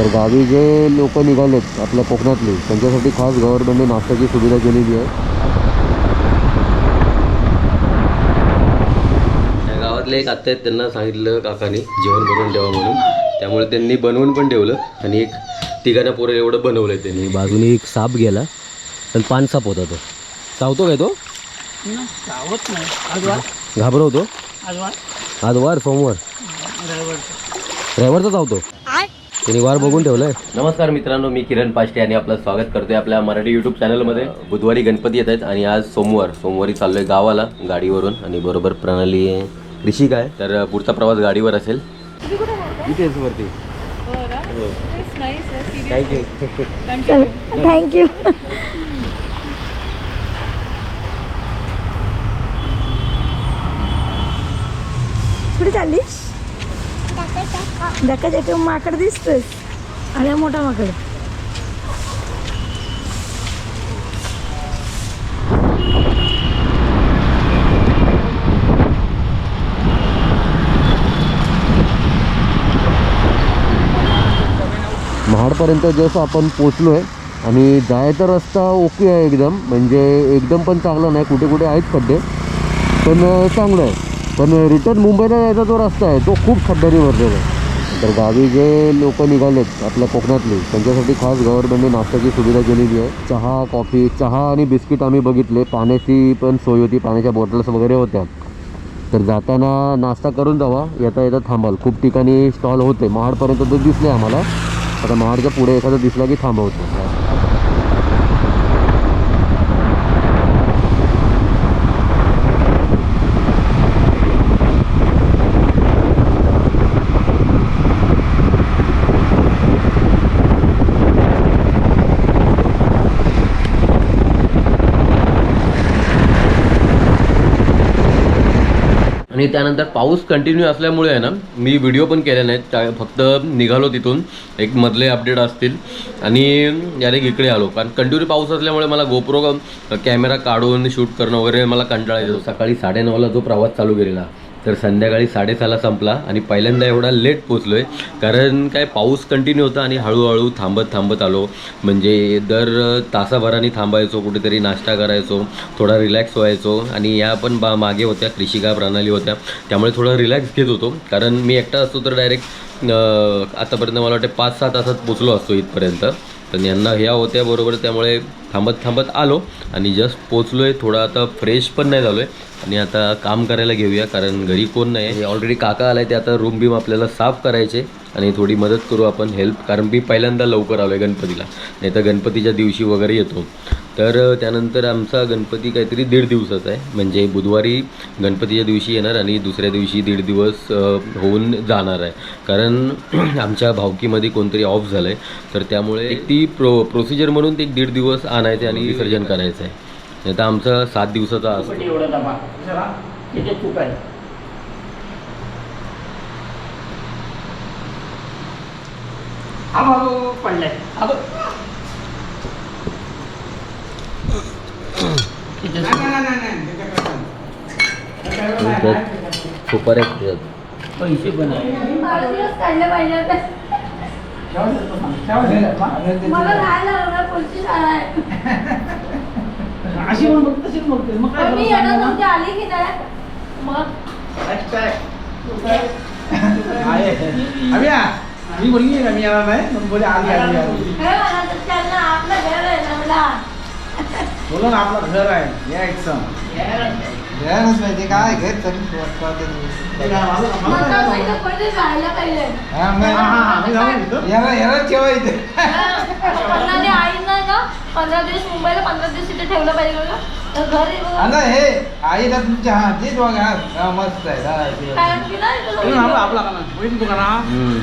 तर गावी जे लोक निघालेत आपल्या कोकणातले त्यांच्यासाठी खास गव्हर्नमेंटने नाश्त्याची सुविधा केलेली आहे. त्या गावातले एक आत्या आहेत त्यांना सांगितलं काकाने जेवण बनवून ठेवा म्हणून. त्यामुळे त्यांनी बनवून पण ठेवलं आणि एक तिघांना पोरं एवढं बनवलं त्यांनी. बाजूने एक साप गेला पण पान साप होता तो. चावतो काय तो? सावत नाही. आजवार. घाबरवतो? आजवार. आज वार सोमवार ड्रायव्हरचा ड्रायव्हरचा चावतो? त्यांनी वार बघून ठेवलाय. नमस्कार मित्रांनो मी किरण पाष्टे आणि आपलं स्वागत करतोय आपल्या मराठी युट्यूब चॅनलमध्ये बुधवारी गणपती येत आहेत आणि आज सोमवार. सोमवारी चाललोय गावाला गाडीवरून आणि बरोबर प्रणाली ऋषी काय? तर पुढचा प्रवास गाडीवर असेल. इथेच वरती. थँक्यू थँक्यू कुठे चाललीस? धक्का धक्का माकड दिसतोय अरे मोठा माकड. महाडपर्यंत जसं आपण पोचलो आहे आणि जायचा रस्ता ओके आहे एकदम म्हणजे एकदम पण चांगला नाही कुठे कुठे आहेत खड्डे पण चांगलं आहे. पण रिटर्न मुंबईला जायचा जो रस्ता आहे तो खूप खड्ड्याने भरलेला आहे. तर गावी जे लोक निघालेत आपल्या कोकणातले त्यांच्यासाठी खास गव्हर्नमेंटने नाश्त्याची सुविधा केलेली आहे. चहा कॉफी चहा आणि बिस्किट आम्ही बघितले. पाण्याची पण सोय होती पाण्याच्या बॉटल्स वगैरे होत्या. तर जाताना नाश्ता करून जावा येता येता थांबाल. खूप ठिकाणी स्टॉल होते. महाडपर्यंत तर दिसले आम्हाला. आता महाडच्या पुढे एखादं दिसला की थांबवतो. आणि त्यानंतर पाऊस कंटिन्यू असल्यामुळे आहे ना मी व्हिडिओ पण केले नाहीत. त्या फक्त निघालो तिथून. एक मधले अपडेट असतील. आणि डायरेक्ट इकडे आलो. कारण कंटिन्यू पाऊस असल्यामुळे मला गोप्रो कॅमेरा काढून शूट करणं वगैरे मला कंटाळा येतो. सकाळी साडेनऊला जो प्रवास चालू केलेला. तर संध्याकाळी साडेसहाला संपला आणि पहिल्यांदा एवढा लेट पोचलो आहे कारण काय पाऊस कंटिन्यू होता आणि हळूहळू थांबत थांबत आलो. म्हणजे दर तासाभराने थांबायचो कुठेतरी नाश्ता करायचो थोडा रिलॅक्स व्हायचो आणि या पण बा मागे होत्या कृषिका प्रणाली होत्या. त्यामुळे थोडा रिलॅक्स घेत होतो. कारण मी एकटा असतो तर डायरेक्ट आतापर्यंत मला वाटते पाच सहा तासात पोचलो असतो इथपर्यंत. पण यांना ह्या होत्या बरोबर त्यामुळे थांबत थांबत आलो आणि जस्ट पोचलो आहे थोडा आता फ्रेश पण नाही झालो आहे आणि आता काम करायला घेऊया कारण घरी कोण नाही ऑलरेडी काका आलाय ते आता रूम बीम आपल्याला साफ करायचे आणि थोडी मदत करू आपण हेल्प कारण मी पहिल्यांदा लवकर आलो आहे गणपतीला. नाही तर गणपतीच्या दिवशी वगैरे येतो. तर त्यानंतर आमचा गणपती काहीतरी दीड दिवसाचा आहे. म्हणजे बुधवारी गणपतीच्या दिवशी येणार आणि दुसऱ्या दिवशी दीड दिवस होऊन जाणार आहे. कारण आमच्या भावकीमध्ये कोणतरी ऑफ झालं आहे तर त्यामुळे एक ती प्रो प्रोसिजर म्हणून ते एक दीड दिवस आणायचे आणि विसर्जन करायचं आहे. नाही तर आमचा सात दिवसाचा असतो. पण एवढा डबा जरा त्याच्यात चूक आहे अहो पडलाय अहो त्यात सुपाऱ्या आहेत त्याच्यात. पैसे पण आहे काढले पाहिजे मला आहे अशी पण बघ तशीच मग काय मी येणार नव्हती आली की नाही? मग? मी बोलली ना मी येणार नाही. मग बोले आली आली आली. आपलं घर आहे ना मला बोला ना आपलं घर आहे. यायचं घरच माहिती काय घर मला माहिती कोणी राहायला पाहिजे याला याला ठेवा इथे. पन्नाने आईनं ना पंधरा दिवस मुंबईला पंधरा दिवस इथे ठेवलं पाहिजे घर आहे हे आईला तुमच्या हा तेच बघा. हा, मस्त आहे. हा, आपला होईल तू का ना हम्म.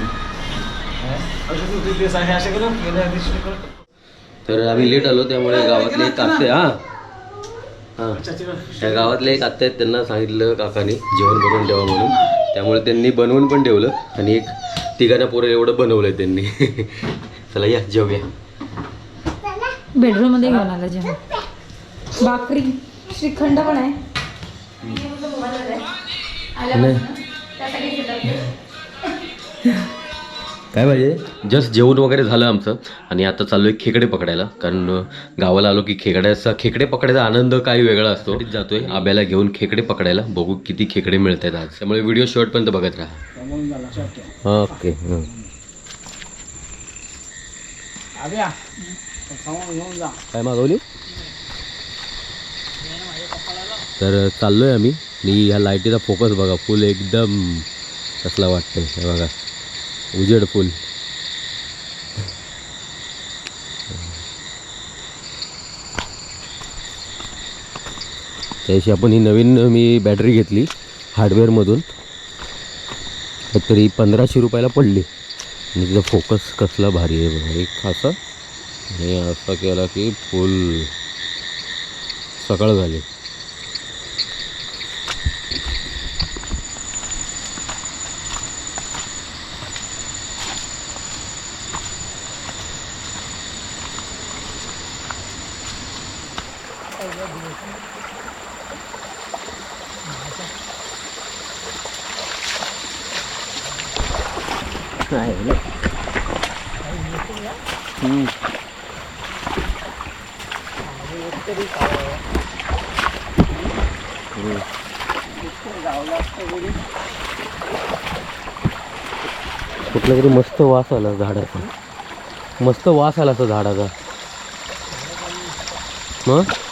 हे असे करून गेल्या दिवशी करून तर आम्ही लेट आलो त्यामुळे गावातले एक आत्ते हा. हां. त्या गावातले एक आत्ते आहेत त्यांना सांगितलं काकाने जेवण बनवून ठेवा म्हणून. त्यामुळे त्यांनी बनवून पण ठेवलं आणि एक तिघांना पोरं एवढं बनवलं आहे त्यांनी. चला या जेवूया. बेडरूममध्ये घेऊन आला जेव्हा भाकरी श्रीखंड पण आहे. नाही. काय पाहिजे जस्ट जेवण वगैरे झालं आमचं. आणि आता चाललोय खेकडे पकडायला. कारण गावाला आलो की खेकड्याचा खेकडे पकडायचा आनंद काही वेगळा असतो. जातोय. आब्याला घेऊन खेकडे पकडायला. बघू किती खेकडे मिळत आहेत आज. त्यामुळे व्हिडिओ शेवटपर्यंत बघत राहा. ओके काय मागवली? तर चाललोय आम्ही. आणि ह्या लाईटीचा फोकस बघा. फुल एकदम कसला वाटतंय. हे बघा. उजेड फुल. त्याशी आपण ही नवीन मी बॅटरी घेतली हार्डवेअरमधून तरी पंधराशे रुपयाला पडली. आणि तिचा फोकस कसला भारी आहे बघा. एक असं आणि असं केला की फुल सकाळ झाली. कुठला तरी मस्त वास आला झाडाचा. मस्त वास आला असं झाडाचा. मग हे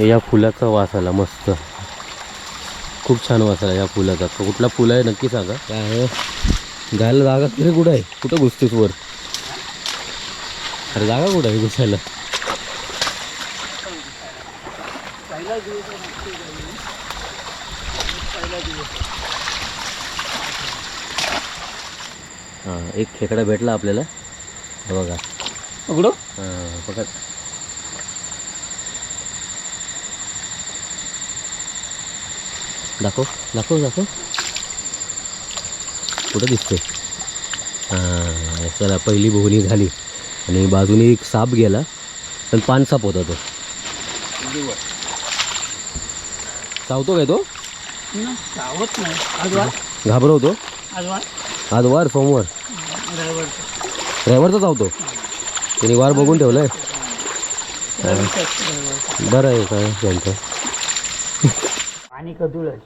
या फुलाचा वास आला मस्त. खूप छान वास आला या फुलाचा. कुठला फुल आहे नक्की सांगा. काय आहे? जायला जागा तरी कुठं आहे? कुठं घुसतेस वर? अरे जागा कुठं आहे घुसायला? हां एक खेकडा भेटला आपल्याला. बघा. उघडो हां बघा. दाखव दाखव दाखव. कुठं दिसते हां चला पहिली बोहणी झाली. आणि बाजूने एक साप गेला. पण पान साप होता तो. चावतो काय तो? सावत नाही. घाबरवतो? आज वार? सोमवार. ड्रायव्हर ड्रायव्हरचा चावतो? त्याने वार बघून ठेवलाय? बरं आहे काय त्यांचं. आणि कदूळ आहे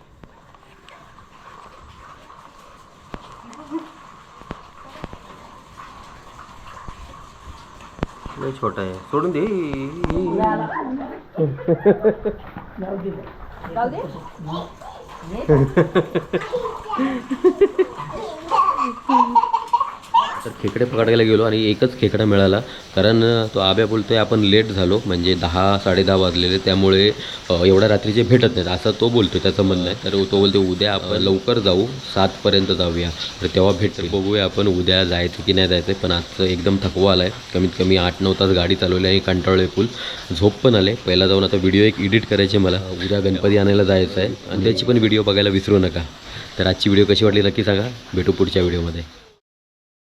लय छोटा आहे. सोडून दे. जाऊ दे. तर खेकडे पकडायला गेलो आणि एकच खेकडा मिळाला. कारण तो आब्या बोलतो आहे आपण लेट झालो. म्हणजे दहा साडेदहा वाजलेले त्यामुळे एवढ्या रात्रीचे भेटत नाहीत. असं तो बोलतो त्याचं म्हणणं आहे. तर तो बोलतो उद्या आपण लवकर जाऊ सातपर्यंत जाऊया. तर तेव्हा भेटतो बघूया आपण उद्या जायचं की नाही जायचं. पण आजचं एकदम थकवा आला आहे कमीत कमी आठ नऊ तास गाडी चालवली आणि कंटाळले फुल झोप पण आले. पहिला जाऊन आता व्हिडिओ एक एडिट करायचे मला. उद्या गणपती आणायला जायचं आहे आणि त्याची पण व्हिडिओ बघायला विसरू नका. तर आजची व्हिडिओ कशी वाटली नक्की सांगा. भेटू पुढच्या व्हिडिओमध्ये